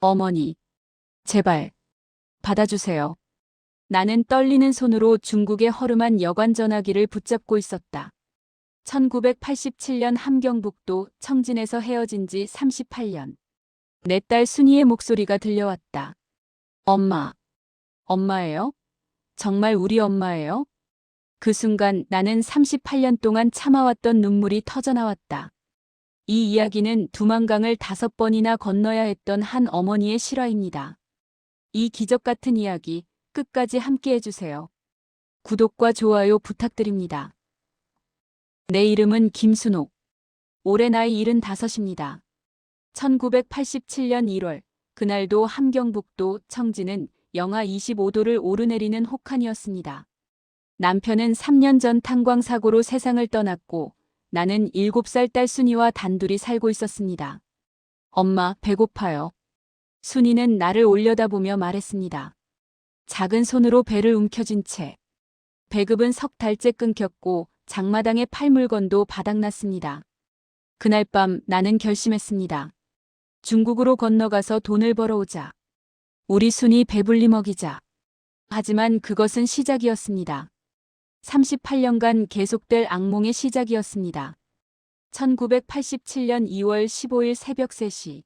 어머니, 제발, 받아주세요. 나는 떨리는 손으로 중국의 허름한 여관 전화기를 붙잡고 있었다. 1987년 함경북도 청진에서 헤어진 지 38년. 내 딸 순이의 목소리가 들려왔다. 엄마. 엄마예요? 정말 우리 엄마예요? 그 순간 나는 38년 동안 참아왔던 눈물이 터져나왔다. 이 이야기는 두만강을 다섯 번이나 건너야 했던 한 어머니의 실화입니다. 이 기적 같은 이야기 끝까지 함께 해주세요. 구독과 좋아요 부탁드립니다. 내 이름은 김순옥. 올해 나이 75입니다. 1987년 1월, 그날도 함경북도 청진은 영하 25도를 오르내리는 혹한이었습니다. 남편은 3년 전 탄광사고로 세상을 떠났고 나는 7살 딸 순이와 단둘이 살고 있었습니다. 엄마, 배고파요. 순이는 나를 올려다보며 말했습니다. 작은 손으로 배를 움켜쥔 채. 배급은 석 달째 끊겼고 장마당의 팔물건도 바닥났습니다. 그날 밤 나는 결심했습니다. 중국으로 건너가서 돈을 벌어오자. 우리 순이 배불리 먹이자. 하지만 그것은 시작이었습니다. 38년간 계속될 악몽의 시작이었습니다. 1987년 2월 15일 새벽 3시.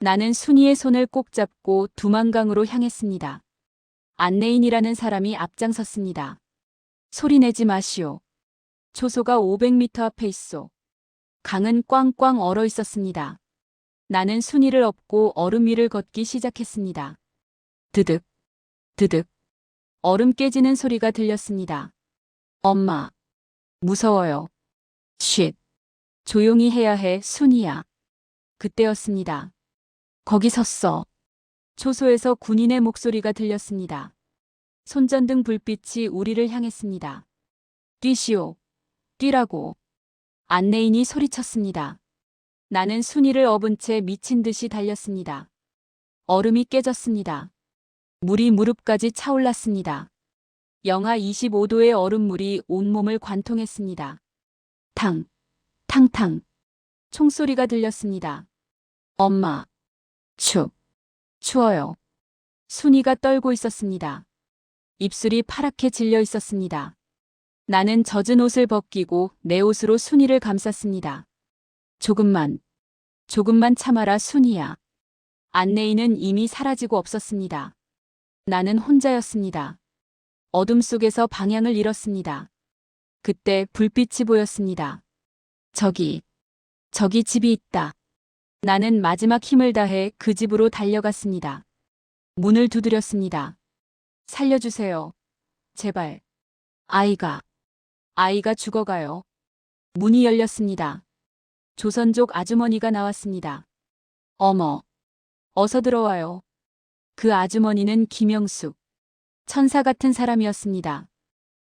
나는 순이의 손을 꼭 잡고 두만강으로 향했습니다. 안내인이라는 사람이 앞장섰습니다. 소리 내지 마시오. 초소가 500m 앞에 있어. 강은 꽝꽝 얼어 있었습니다. 나는 순이를 업고 얼음 위를 걷기 시작했습니다. 드득, 드득. 얼음 깨지는 소리가 들렸습니다. 엄마. 무서워요. 쉿. 조용히 해야 해, 순이야. 그때였습니다. 거기 섰어. 초소에서 군인의 목소리가 들렸습니다. 손전등 불빛이 우리를 향했습니다. 뛰시오. 뛰라고. 안내인이 소리쳤습니다. 나는 순이를 업은 채 미친 듯이 달렸습니다. 얼음이 깨졌습니다. 물이 무릎까지 차올랐습니다. 영하 25도의 얼음물이 온몸을 관통했습니다. 탕, 탕탕. 총소리가 들렸습니다. 엄마. 축. 추워요. 순이가 떨고 있었습니다. 입술이 파랗게 질려 있었습니다. 나는 젖은 옷을 벗기고 내 옷으로 순이를 감쌌습니다. 조금만, 조금만 참아라 순이야. 안내인은 이미 사라지고 없었습니다. 나는 혼자였습니다. 어둠 속에서 방향을 잃었습니다. 그때 불빛이 보였습니다. 저기, 저기 집이 있다. 나는 마지막 힘을 다해 그 집으로 달려갔습니다. 문을 두드렸습니다. 살려주세요. 제발. 아이가, 아이가 죽어가요. 문이 열렸습니다. 조선족 아주머니가 나왔습니다. 어머, 어서 들어와요. 그 아주머니는 김영숙. 천사 같은 사람이었습니다.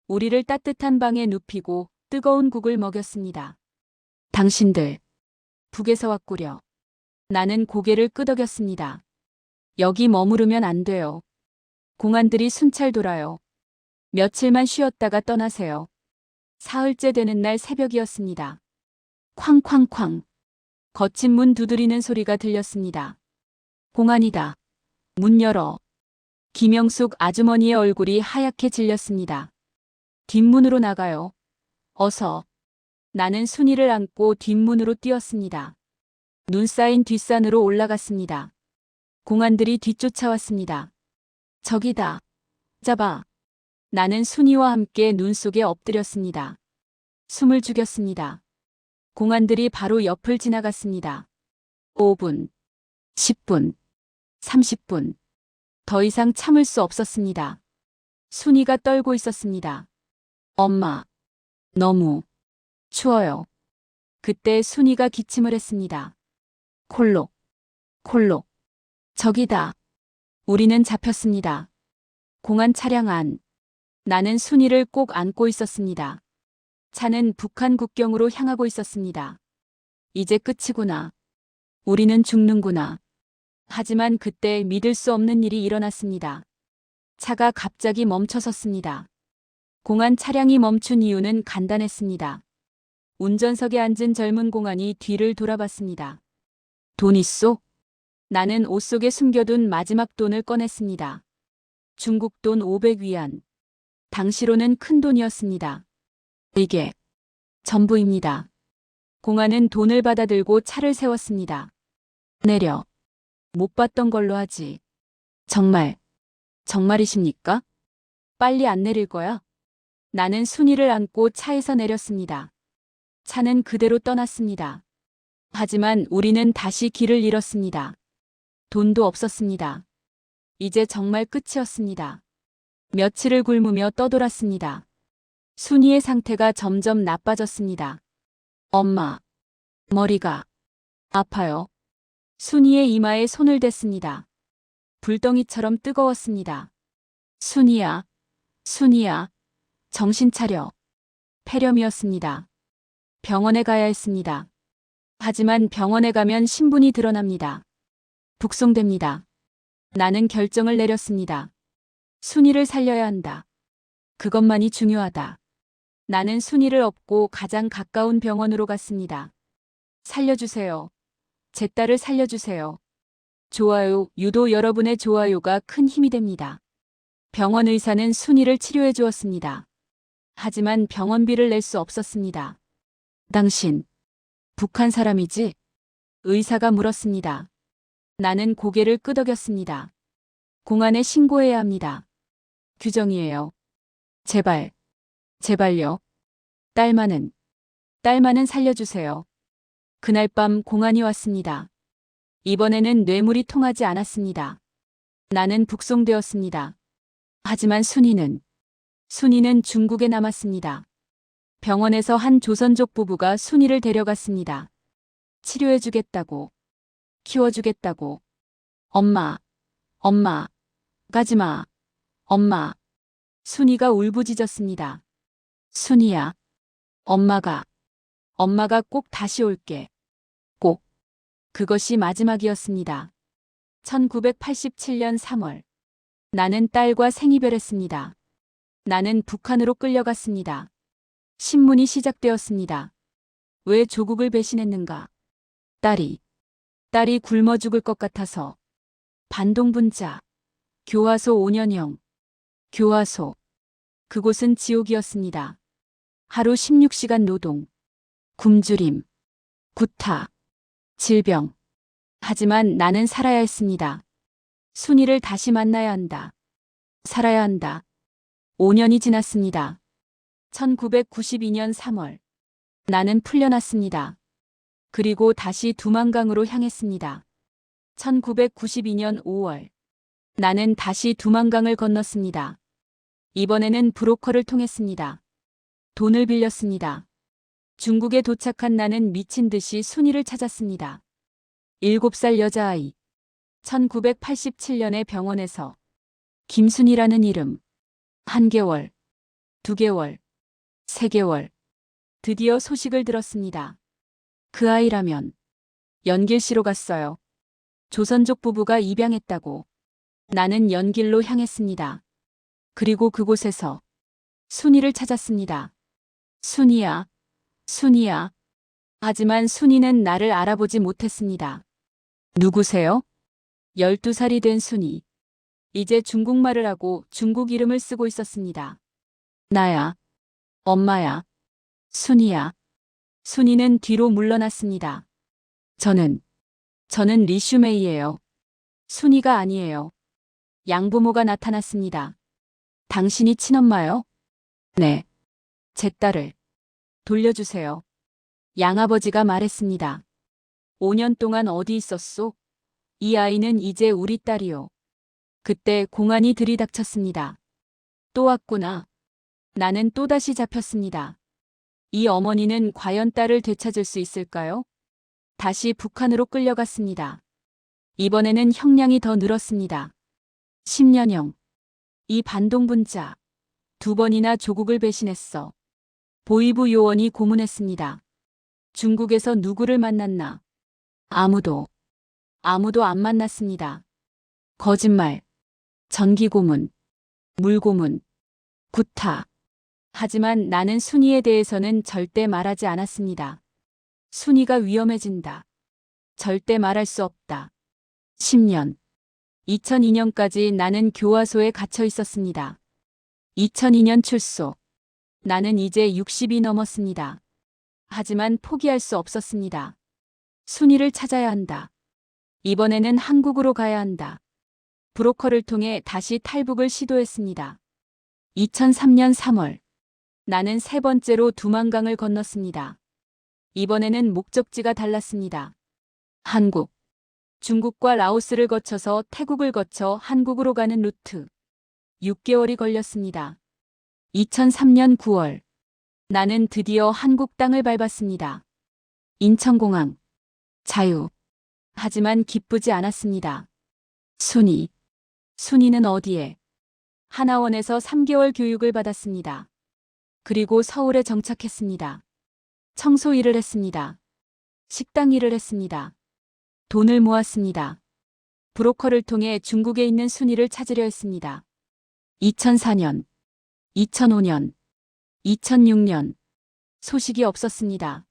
우리를 따뜻한 방에 눕히고 뜨거운 국을 먹였습니다. 당신들, 북에서 왔구려. 나는 고개를 끄덕였습니다. 여기 머무르면 안 돼요. 공안들이 순찰 돌아요. 며칠만 쉬었다가 떠나세요. 사흘째 되는 날 새벽이었습니다. 쾅쾅쾅. 거친 문 두드리는 소리가 들렸습니다. 공안이다. 문 열어. 김영숙 아주머니의 얼굴이 하얗게 질렸습니다. 뒷문으로 나가요. 어서. 나는 순이를 안고 뒷문으로 뛰었습니다. 눈 쌓인 뒷산으로 올라갔습니다. 공안들이 뒤쫓아왔습니다. 저기다. 잡아. 나는 순이와 함께 눈 속에 엎드렸습니다. 숨을 죽였습니다. 공안들이 바로 옆을 지나갔습니다. 5분, 10분, 30분. 더 이상 참을 수 없었습니다. 순이가 떨고 있었습니다. 엄마, 너무 추워요. 그때 순이가 기침을 했습니다. 콜록, 콜록. 저기다. 우리는 잡혔습니다. 공안 차량 안. 나는 순이를 꼭 안고 있었습니다. 차는 북한 국경으로 향하고 있었습니다. 이제 끝이구나. 우리는 죽는구나. 하지만 그때 믿을 수 없는 일이 일어났습니다. 차가 갑자기 멈춰섰습니다. 공안 차량이 멈춘 이유는 간단했습니다. 운전석에 앉은 젊은 공안이 뒤를 돌아봤습니다. 돈 있소? 나는 옷 속에 숨겨둔 마지막 돈을 꺼냈습니다. 중국 돈 500위안. 당시로는 큰 돈이었습니다. 이게 전부입니다. 공안은 돈을 받아들고 차를 세웠습니다. 내려. 못 봤던 걸로 하지. 정말, 정말이십니까? 빨리 안 내릴 거야? 나는 순이를 안고 차에서 내렸습니다. 차는 그대로 떠났습니다. 하지만 우리는 다시 길을 잃었습니다. 돈도 없었습니다. 이제 정말 끝이었습니다. 며칠을 굶으며 떠돌았습니다. 순이의 상태가 점점 나빠졌습니다. 엄마, 머리가 아파요. 순이의 이마에 손을 댔습니다. 불덩이처럼 뜨거웠습니다. 순이야, 순이야, 정신 차려. 폐렴이었습니다. 병원에 가야 했습니다. 하지만 병원에 가면 신분이 드러납니다. 북송됩니다. 나는 결정을 내렸습니다. 순이를 살려야 한다. 그것만이 중요하다. 나는 순이를 업고 가장 가까운 병원으로 갔습니다. 살려주세요. 제 딸을 살려주세요. 좋아요, 유도 여러분의 좋아요가 큰 힘이 됩니다. 병원 의사는 순이를 치료해 주었습니다. 하지만 병원비를 낼 수 없었습니다. 당신, 북한 사람이지? 의사가 물었습니다. 나는 고개를 끄덕였습니다. 공안에 신고해야 합니다. 규정이에요. 제발, 제발요. 딸만은, 딸만은 살려주세요. 그날 밤 공안이 왔습니다. 이번에는 뇌물이 통하지 않았습니다. 나는 북송되었습니다. 하지만 순이는, 순이는 중국에 남았습니다. 병원에서 한 조선족 부부가 순이를 데려갔습니다. 치료해주겠다고, 키워주겠다고. 엄마, 엄마, 가지마, 엄마. 순이가 울부짖었습니다. 순이야, 엄마가, 엄마가 꼭 다시 올게. 꼭. 그것이 마지막이었습니다. 1987년 3월. 나는 딸과 생이별했습니다. 나는 북한으로 끌려갔습니다. 신문이 시작되었습니다. 왜 조국을 배신했는가? 딸이, 딸이 굶어 죽을 것 같아서. 반동분자. 교화소 5년형. 교화소. 그곳은 지옥이었습니다. 하루 16시간 노동. 굶주림. 구타. 질병. 하지만 나는 살아야 했습니다. 순이를 다시 만나야 한다. 살아야 한다. 5년이 지났습니다. 1992년 3월. 나는 풀려났습니다. 그리고 다시 두만강으로 향했습니다. 1992년 5월. 나는 다시 두만강을 건넜습니다. 이번에는 브로커를 통했습니다. 돈을 빌렸습니다. 중국에 도착한 나는 미친 듯이 순이를 찾았습니다. 7살 여자아이. 1987년에 병원에서 김순이라는 이름. 한 개월, 두 개월, 세 개월. 드디어 소식을 들었습니다. 그 아이라면 연길시로 갔어요. 조선족 부부가 입양했다고. 나는 연길로 향했습니다. 그리고 그곳에서 순이를 찾았습니다. 순이야, 순이야. 하지만 순이는 나를 알아보지 못했습니다. 누구세요? 12살이 된 순이. 이제 중국말을 하고 중국 이름을 쓰고 있었습니다. 나야. 엄마야. 순이야. 순이는 뒤로 물러났습니다. 저는, 저는 리슈메이예요. 순이가 아니에요. 양부모가 나타났습니다. 당신이 친엄마요? 네. 제 딸을 돌려주세요. 양아버지가 말했습니다. 5년 동안 어디 있었소? 이 아이는 이제 우리 딸이요. 그때 공안이 들이닥쳤습니다. 또 왔구나. 나는 또다시 잡혔습니다. 이 어머니는 과연 딸을 되찾을 수 있을까요? 다시 북한으로 끌려갔습니다. 이번에는 형량이 더 늘었습니다. 10년형. 이 반동분자. 두 번이나 조국을 배신했어. 보이부 요원이 고문했습니다. 중국에서 누구를 만났나? 아무도. 아무도 안 만났습니다. 거짓말. 전기고문. 물고문. 구타. 하지만 나는 순이에 대해서는 절대 말하지 않았습니다. 순이가 위험해진다. 절대 말할 수 없다. 10년. 2002년까지 나는 교화소에 갇혀 있었습니다. 2002년 출소. 나는 이제 60이 넘었습니다. 하지만 포기할 수 없었습니다. 순위를 찾아야 한다. 이번에는 한국으로 가야 한다. 브로커를 통해 다시 탈북을 시도했습니다. 2003년 3월. 나는 세 번째로 두만강을 건넜습니다. 이번에는 목적지가 달랐습니다. 한국. 중국과 라오스를 거쳐서 태국을 거쳐 한국으로 가는 루트. 6개월이 걸렸습니다. 2003년 9월. 나는 드디어 한국 땅을 밟았습니다. 인천공항. 자유. 하지만 기쁘지 않았습니다. 순이. 순이는 어디에? 하나원에서 3개월 교육을 받았습니다. 그리고 서울에 정착했습니다. 청소 일을 했습니다. 식당 일을 했습니다. 돈을 모았습니다. 브로커를 통해 중국에 있는 순이를 찾으려 했습니다. 2004년, 2005년, 2006년 소식이 없었습니다.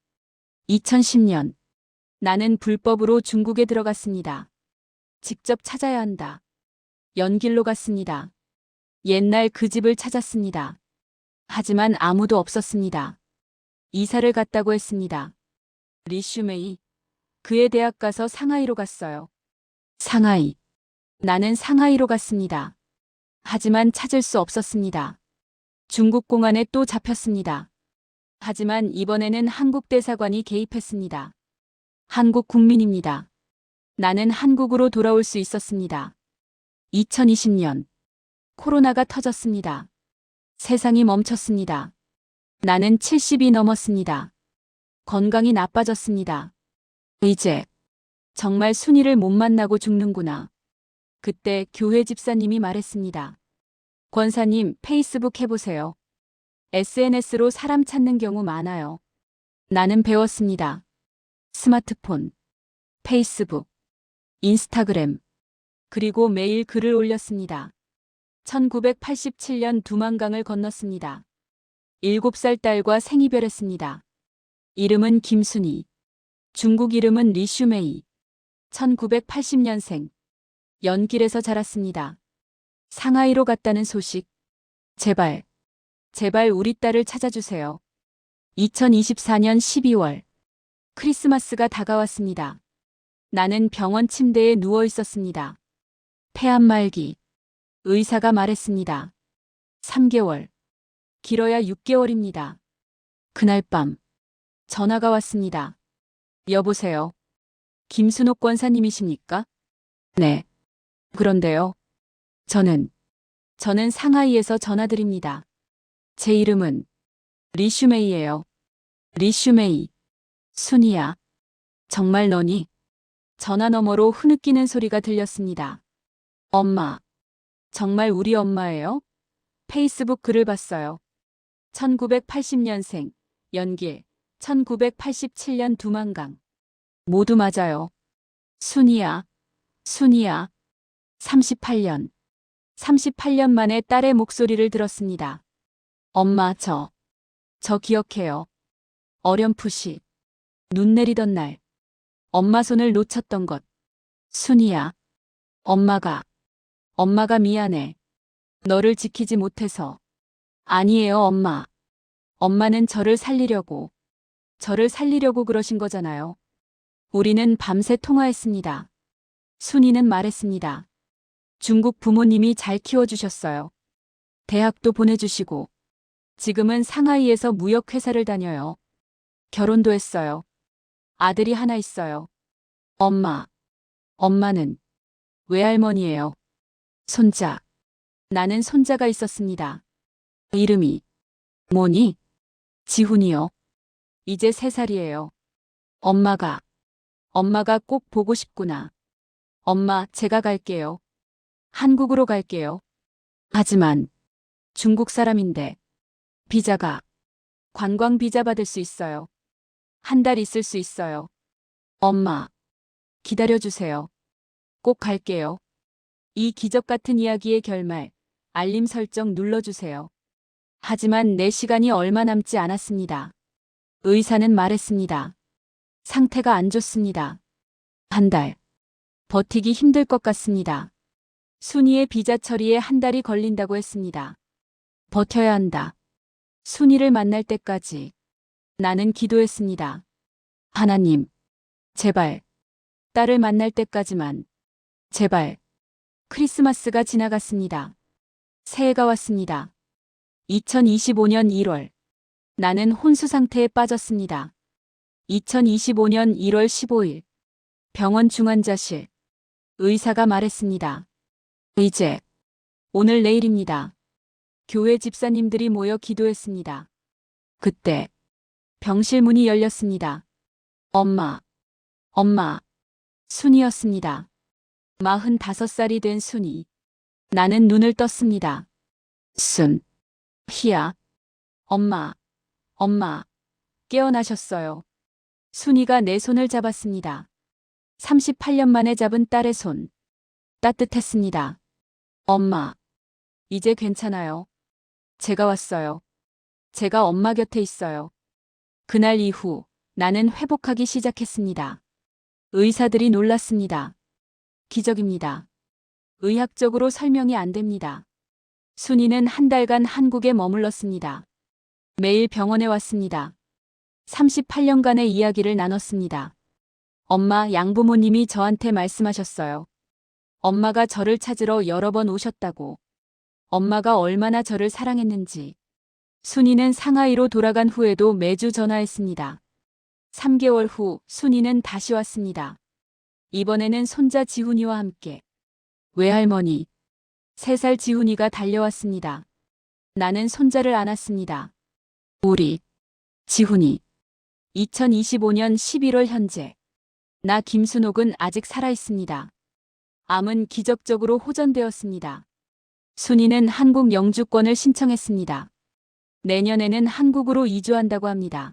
2010년 나는 불법으로 중국에 들어갔습니다. 직접 찾아야 한다. 연길로 갔습니다. 옛날 그 집을 찾았습니다. 하지만 아무도 없었습니다. 이사를 갔다고 했습니다. 리슈메이. 그의 대학 가서 상하이로 갔어요. 상하이. 나는 상하이로 갔습니다. 하지만 찾을 수 없었습니다. 중국 공안에 또 잡혔습니다. 하지만 이번에는 한국 대사관이 개입했습니다. 한국 국민입니다. 나는 한국으로 돌아올 수 있었습니다. 2020년. 코로나가 터졌습니다. 세상이 멈췄습니다. 나는 70이 넘었습니다. 건강이 나빠졌습니다. 이제 정말 순이를 못 만나고 죽는구나. 그때 교회 집사님이 말했습니다. 권사님, 페이스북 해보세요. SNS로 사람 찾는 경우 많아요. 나는 배웠습니다. 스마트폰, 페이스북, 인스타그램, 그리고 매일 글을 올렸습니다. 1987년 두만강을 건넜습니다. 7살 딸과 생이별했습니다. 이름은 김순희. 중국 이름은 리슈메이. 1980년생. 연길에서 자랐습니다. 상하이로 갔다는 소식. 제발, 제발 우리 딸을 찾아주세요. 2024년 12월. 크리스마스가 다가왔습니다. 나는 병원 침대에 누워 있었습니다. 폐암 말기. 의사가 말했습니다. 3개월. 길어야 6개월입니다. 그날 밤. 전화가 왔습니다. 여보세요. 김순옥 권사님이십니까? 네. 그런데요. 저는, 저는 상하이에서 전화드립니다. 제 이름은 리슈메이예요. 리슈메이. 순이야. 정말 너니? 전화 너머로 흐느끼는 소리가 들렸습니다. 엄마. 정말 우리 엄마예요? 페이스북 글을 봤어요. 1980년생, 연길, 1987년 두만강. 모두 맞아요. 순이야, 순이야. 38년. 38년 만에 딸의 목소리를 들었습니다. 엄마, 저, 저 기억해요. 어렴풋이. 눈 내리던 날. 엄마 손을 놓쳤던 것. 순이야. 엄마가, 엄마가 미안해. 너를 지키지 못해서. 아니에요, 엄마. 엄마는 저를 살리려고, 저를 살리려고 그러신 거잖아요. 우리는 밤새 통화했습니다. 순이는 말했습니다. 중국 부모님이 잘 키워주셨어요. 대학도 보내주시고, 지금은 상하이에서 무역회사를 다녀요. 결혼도 했어요. 아들이 하나 있어요. 엄마. 엄마는 외할머니예요. 손자. 나는 손자가 있었습니다. 이름이 뭐니? 지훈이요. 이제 세 살이에요. 엄마가, 엄마가 꼭 보고 싶구나. 엄마, 제가 갈게요. 한국으로 갈게요. 하지만 중국 사람인데 비자가 관광 비자 받을 수 있어요. 한 달 있을 수 있어요. 엄마, 기다려주세요. 꼭 갈게요. 이 기적 같은 이야기의 결말, 알림 설정 눌러주세요. 하지만 내 시간이 얼마 남지 않았습니다. 의사는 말했습니다. 상태가 안 좋습니다. 한 달. 버티기 힘들 것 같습니다. 순이의 비자 처리에 한 달이 걸린다고 했습니다. 버텨야 한다. 순이를 만날 때까지 나는 기도했습니다. 하나님, 제발, 딸을 만날 때까지만, 제발. 크리스마스가 지나갔습니다. 새해가 왔습니다. 2025년 1월. 나는 혼수 상태에 빠졌습니다. 2025년 1월 15일. 병원 중환자실. 의사가 말했습니다. 이제, 오늘 내일입니다. 교회 집사님들이 모여 기도했습니다. 그때, 병실 문이 열렸습니다. 엄마, 엄마, 순이었습니다. 45살이 된 순이. 나는 눈을 떴습니다. 순, 희야, 엄마, 엄마, 깨어나셨어요. 순이가 내 손을 잡았습니다. 38년 만에 잡은 딸의 손. 따뜻했습니다. 엄마, 이제 괜찮아요. 제가 왔어요. 제가 엄마 곁에 있어요. 그날 이후 나는 회복하기 시작했습니다. 의사들이 놀랐습니다. 기적입니다. 의학적으로 설명이 안 됩니다. 순이는 한 달간 한국에 머물렀습니다. 매일 병원에 왔습니다. 38년간의 이야기를 나눴습니다. 엄마 양부모님이 저한테 말씀하셨어요. 엄마가 저를 찾으러 여러 번 오셨다고. 엄마가 얼마나 저를 사랑했는지. 순이는 상하이로 돌아간 후에도 매주 전화했습니다. 3개월 후 순이는 다시 왔습니다. 이번에는 손자 지훈이와 함께. 외할머니. 3살 지훈이가 달려왔습니다. 나는 손자를 안았습니다. 우리. 지훈이. 2025년 11월 현재. 나 김순옥은 아직 살아있습니다. 암은 기적적으로 호전되었습니다. 순이는 한국 영주권을 신청했습니다. 내년에는 한국으로 이주한다고 합니다.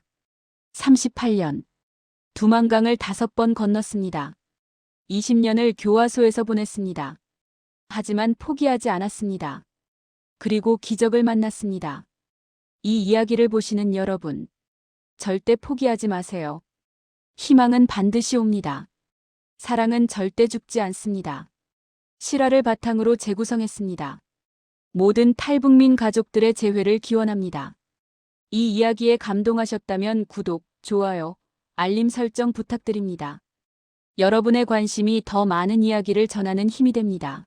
38년. 두만강을 다섯 번 건넜습니다. 20년을 교화소에서 보냈습니다. 하지만 포기하지 않았습니다. 그리고 기적을 만났습니다. 이 이야기를 보시는 여러분. 절대 포기하지 마세요. 희망은 반드시 옵니다. 사랑은 절대 죽지 않습니다. 실화를 바탕으로 재구성했습니다. 모든 탈북민 가족들의 재회를 기원합니다. 이 이야기에 감동하셨다면 구독, 좋아요, 알림 설정 부탁드립니다. 여러분의 관심이 더 많은 이야기를 전하는 힘이 됩니다.